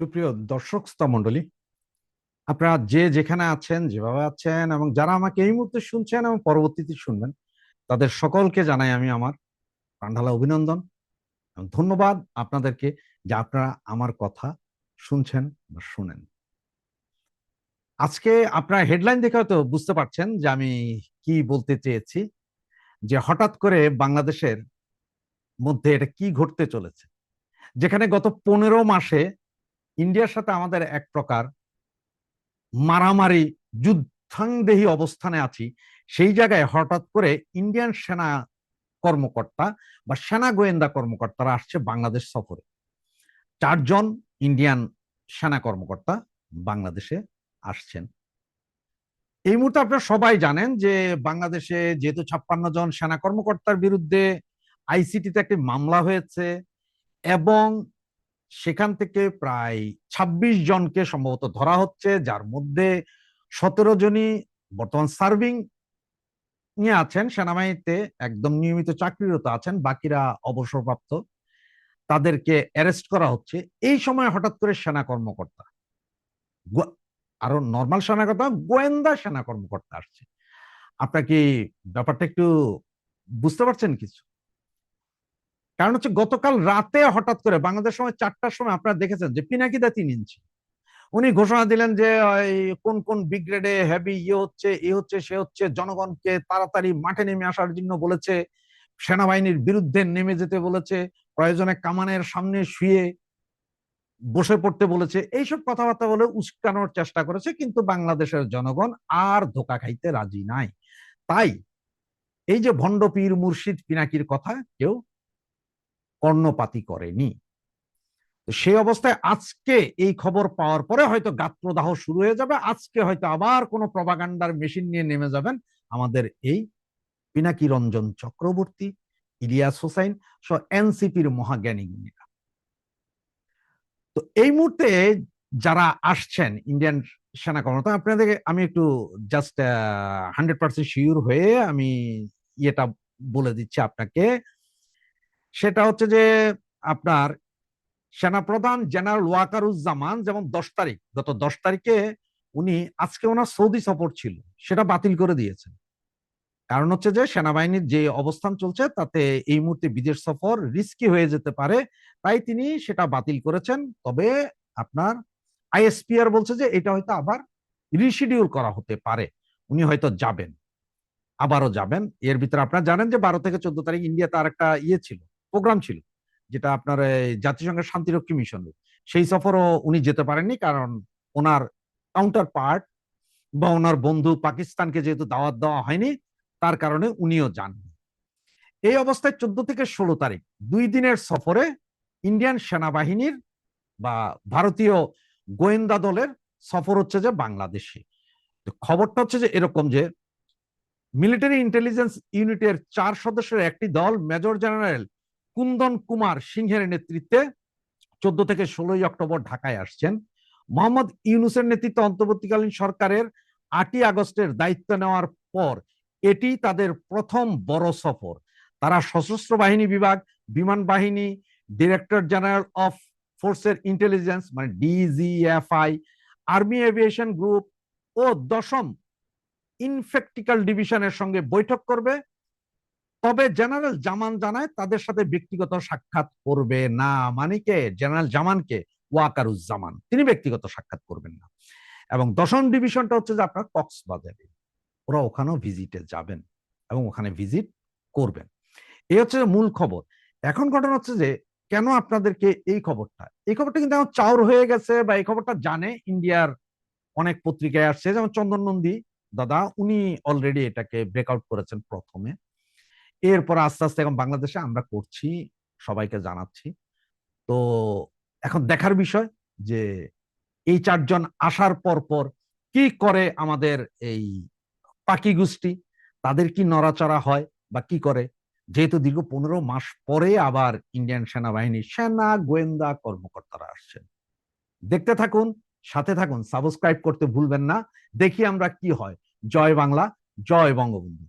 সুপ্রিয় দর্শক মন্ডলী আপনারা যে যেখানে আছেন, যেভাবে আছেন এবং যারা আমাকে এই মুহূর্তে শুনছেন এবং পরবর্তীতে শুনবেন, তাদের সকলকে জানাই আমি আমার প্রাণঢালা অভিনন্দন ধন্যবাদ আপনাদেরকে যে আপনারা আমার কথা শুনছেন বা শুনেন। আজকে আপনারা হেডলাইন দেখে হয়তো বুঝতে পারছেন যে আমি কি বলতে চেয়েছি, যে হঠাৎ করে বাংলাদেশের মধ্যে এটা কি ঘটতে চলেছে। যেখানে গত পনেরো মাসে ইন্ডিয়ার সাথে আমাদের এক প্রকার মারামারি, যুদ্ধাংদেহী অবস্থানে আছি, সেই জায়গায় হঠাৎ করে ইন্ডিয়ান সেনা কর্মকর্তা বা সেনা গোয়েন্দা কর্মকর্তারা আসছে বাংলাদেশ সফরে। চারজন ইন্ডিয়ান সেনা কর্মকর্তা বাংলাদেশে আসছেন। এই মুহূর্তে আপনারা সবাই জানেন যে বাংলাদেশে যেহেতু ছাপ্পান্ন জন সেনা কর্মকর্তার বিরুদ্ধে আইসিটিতে একটি মামলা হয়েছে এবং সেখান থেকে প্রায় ২৬ জনকে সম্ভবত ধরা হচ্ছে, যার মধ্যে সতেরো জনই বর্তমান সার্ভিং নিয়ে আছেন, সেনাবাহিনীতে একদম নিয়মিত চাকরিরত আছেন, বাকিরা অবসরপ্রাপ্ত। তাদেরকে অ্যারেস্ট করা হচ্ছে। এই সময় হঠাৎ করে সেনা কর্মকর্তা আরও নর্মাল সেনা কর্মকর্তা গোয়েন্দা সেনা কর্মকর্তা আসছে। আপনার কি ব্যাপারটা একটু বুঝতে পারছেন কিছু? কারণ হচ্ছে গতকাল রাতে হঠাৎ করে বাংলাদেশ সময় চারটার সময় আপনারা দেখেছেন যে পিনাকিদা তিন ইঞ্চি। উনি ঘোষণা দিলেন যে কোন কোন বিগ্রেডে হেভি ইয়ে হচ্ছে, এ হচ্ছে, সে হচ্ছে, জনগণকে তাড়াতাড়ি মাঠে নেমে আসার জন্য বলেছে, সেনাবাহিনীর বিরুদ্ধে নেমে যেতে বলেছে, প্রয়োজনে কামানের সামনে শুয়ে বসে পড়তে বলেছে। এইসব কথাবার্তা বলে উস্কানোর চেষ্টা করেছে, কিন্তু বাংলাদেশের জনগণ আর ধোকা খাইতে রাজি নাই। তাই এই যে ভণ্ড পীর মুর্শিদ পিনাকির কথা, কেউ কর্ণপাতি করেনি। সেই অবস্থায় আজকে এই খবর পাওয়ার পরে হয়তো গাত্রদাহ শুরু হয়ে যাবে। আজকে হয়তো আবার কোনো প্রবাগান্ডার মেশিন নিয়ে নেমে যাবেন আমাদের এই পিনাকি রঞ্জন চক্রবর্তী, ইলিয়াস হোসাইন সহ এনসিপির মহাজ্ঞানী গুণীরা। তো এই মুহূর্তে যারা আসছেন ইন্ডিয়ান সেনা কর্মকর্তা, আপনাদেরকে আমি একটু জাস্ট হান্ড্রেড পার্সেন্ট শিওর হয়ে আমি ইয়েটা বলে দিচ্ছি আপনাকে। সেটা হচ্ছে যে আপনার সেনাপ্রধান জেনারেল ওয়াকারুজ্জামান যেমন দশ তারিখ, গত দশ তারিখে উনি আজকে ওনার সৌদি সফর ছিল, সেটা বাতিল করে দিয়েছেন। কারণ হচ্ছে যে সেনাবাহিনীর যে অবস্থান চলছে, তাতে এই মুহূর্তে বিদেশ সফর রিস্কি হয়ে যেতে পারে, তাই তিনি সেটা বাতিল করেছেন। তবে আপনার আইএসপিআর বলছে যে এটা হয়তো আবার রিশিডিউল করা হতে পারে, উনি হয়তো যাবেন, আবারও যাবেন। এর ভিতরে আপনারা জানেন যে বারো থেকে চোদ্দ তারিখ ইন্ডিয়াতে আর একটা ইয়ে ছিল প্রোগ্রাম ছিল, যেটা আপনার জাতিসংঘের শান্তিরক্ষী মিশন। সেই সফরও উনি যেতে পারেননি কারণ ওনার কাউন্টার পার্ট বা ওনার বন্ধু পাকিস্তানকে যেহেতু দাওয়াত দেওয়া হয়নি, তার কারণে উনিও যান এই অবস্থায় চোদ্দ থেকে ষোলো তারিখ, দুই দিনের সফরে ইন্ডিয়ান সেনাবাহিনীর বা ভারতীয় গোয়েন্দা দলের সফর হচ্ছে যে বাংলাদেশে। খবরটা হচ্ছে যে এরকম যে মিলিটারি ইন্টেলিজেন্স ইউনিটের চার সদস্যের একটি দল মেজর জেনারেল কুন্দন কুমার সিংহের নেতৃত্বে চোদ্দ থেকে ষোলোই অক্টোবর ঢাকায় আসছেন। মোহাম্মদ ইউনুসের নেতৃত্বে অন্তর্বর্তীকালীন সরকারের আটই আগস্টের দায়িত্ব নেওয়ার পর এটি তাদের প্রথম বড় সফর। তারা সশস্ত্র বাহিনী বিভাগ, বিমান বাহিনী, ডিরেক্টর জেনারেল অফ ফোর্সের ইন্টেলিজেন্স মানে ডিজিএফআই, আর্মি এভিয়েশন গ্রুপ ও দশম ইনফেক্টিক্যাল ডিভিশনের সঙ্গে বৈঠক করবে। তবে জেনারেল জামান জানায় তাদের সাথে ব্যক্তিগত সাক্ষাৎ করবে না। মানে কে? জেনারেল জামানকে ওয়াকারুজ্জামান। তিনি ব্যক্তিগত সাক্ষাৎ করবেন না। এবং দশম ডিভিশনটা হচ্ছে যে আপনার কক্সবাজারে। ওরা ওখানেও ভিজিটে যাবেন এবং ওখানে ভিজিট করবেন। এই হচ্ছে মূল খবর। এখন ঘটনা হচ্ছে যে কেন আপনাদেরকে এই খবরটা? এই খবরটা কিন্তু এখন চাউর হয়ে গেছে বা এই খবরটা জানে ইন্ডিয়ার অনেক পত্রিকায় আসছে। যেমন চন্দন নন্দী, দাদা, উনি অলরেডি এটাকে ব্রেকআউট করেছেন প্রথমে। এরপর আস্তে আস্তে এখন বাংলাদেশে আমরা করছি, সবাইকে জানাচ্ছি। তো এখন দেখার বিষয় যে এই চারজন আসার পর পর কি করে আমাদের এই পাকি গোষ্ঠী, তাদের কি নড়াচড়া হয় বা কি করে? যেহেতু দীর্ঘ পনেরো মাস পরে আবার ইন্ডিয়ান সেনাবাহিনী সেনা, গোয়েন্দা কর্মকর্তারা আসছেন। দেখতে থাকুন, সাথে থাকুন, সাবস্ক্রাইব করতে ভুলবেন না। দেখি আমরা কি হয়। জয় বাংলা, জয় বঙ্গবন্ধু।